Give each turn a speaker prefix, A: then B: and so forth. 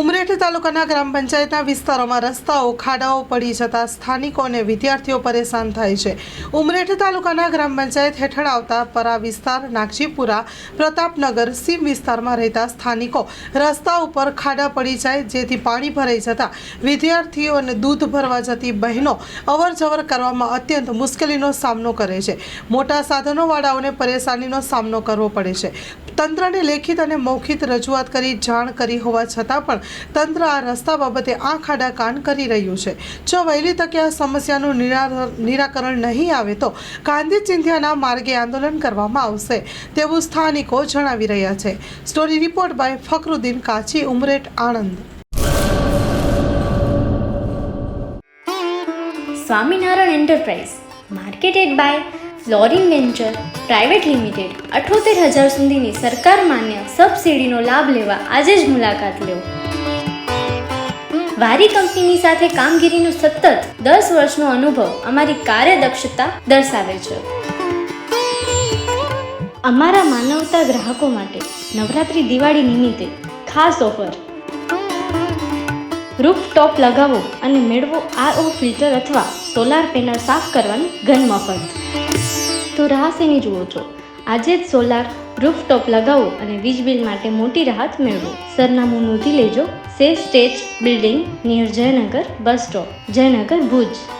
A: ઉમરેઠ તાલુકાના ગ્રામ પંચાયતના વિસ્તારોમાં રસ્તાઓ, ખાડાઓ પડી જતા સ્થાનિકો અને વિદ્યાર્થીઓ પરેશાન થાય છે. ઉમરેઠ તાલુકાના ગ્રામ પંચાયત હેઠળ આવતા પરા વિસ્તાર નાગજીપુરા, પ્રતાપનગર, સીમ વિસ્તારમાં રહેતા સ્થાનિકો રસ્તા ઉપર ખાડા પડી જાય જેથી પાણી ભરાઈ જતા વિદ્યાર્થીઓ અને દૂધ ભરવા જતી બહેનો અવરજવર કરવામાં અત્યંત મુશ્કેલીનો સામનો કરે છે. મોટા સાધનોવાળાઓને પરેશાનીનો સામનો કરવો પડે છે. તંત્રને લેખિત અને મૌખિત રજૂઆત કરી જાણ કરી હોવા છતાં પણ તંત્ર આ રસ્તા બાબતે આંખ આડા કાન કરી રહ્યું છે. જો વહેલી તકે આ સમસ્યાનું નિરાકરણ નહીં આવે તો ગાંધી ચિંધ્યાના માર્ગે આંદોલન કરવામાં આવશે તેવું સ્થાનિકો જણાવી રહ્યા છે. Story report by Fakruddin Kachhi Umreth Anand.
B: Swaminarayan enterprise, marketed by Florin venture, private limited, અઠોતેર હજાર સુધીની સરકાર માન્ય સબસિડીનો લાભ લેવા આજે જ મુલાકાત લો. વારી કંપનીની સાથે કામગીરીનો સતત દસ વર્ષનો અનુભવ અમારી કાર્યદક્ષતા દર્શાવે છે. અમારા માનવતા ગ્રાહકો માટે નવરાત્રિ દિવાળી નિમિત્તે ખાસ ઓફર. રૂફ ટોપ લગાવો અને મેળવો આરઓ ફિલ્ટર અથવા સોલાર પેનલ સાફ કરવાની ઘન મફત. તો રાહ શેની જુઓ છો, આજે જ સોલાર રૂફ ટોપ લગાવો અને વીજ બિલ માટે મોટી રાહત મેળવો. સરનામું નોંધી લેજો સે stage building near Jaynagar bus stop Jaynagar Bhuj.